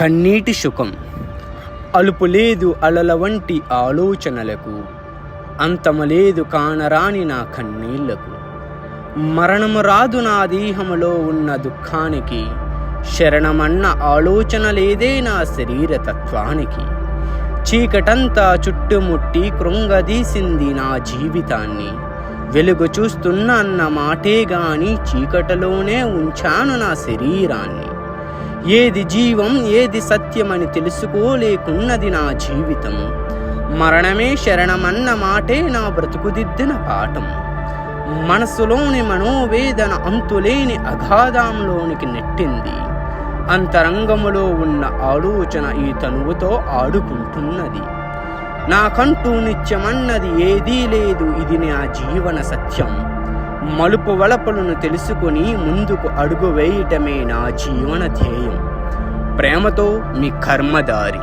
కన్నీటి సుఖం. అలుపు లేదు అలల వంటి ఆలోచనలకు. అంతమలేదు కానరాని నా కన్నీళ్ళకు. మరణము రాదు నా దేహములో ఉన్న దుఃఖానికి. శరణమన్న ఆలోచన లేదే నా శరీర తత్వానికి చీకటంతా చుట్టుముట్టి కృంగదీసింది నా జీవితాన్ని. వెలుగు చూస్తున్న అన్న మాటే గాని చీకటలోనే ఉంచాను నా శరీరాన్ని. ఏది జీవం ఏది సత్యమని తెలుసుకోలేకున్నది నా జీవితం. మరణమే శరణమన్న మాటే నా బ్రతుకుదిద్దిన పాఠం. మనసులోని మనోవేదన అంతులేని అగాధంలోనికి నెట్టింది. అంతరంగములో ఉన్న ఆలోచన ఈ తనువుతో ఆడుకుంటున్నది. నాకంటూ నిత్యమన్నది ఏదీ లేదు ఇది నా జీవన సత్యం. మలుపు వలపలను తెలుసుకొని ముందుకు అడుగు వేయటమే నా జీవన ధ్యేయం ప్రేమతో మీ కర్మదారి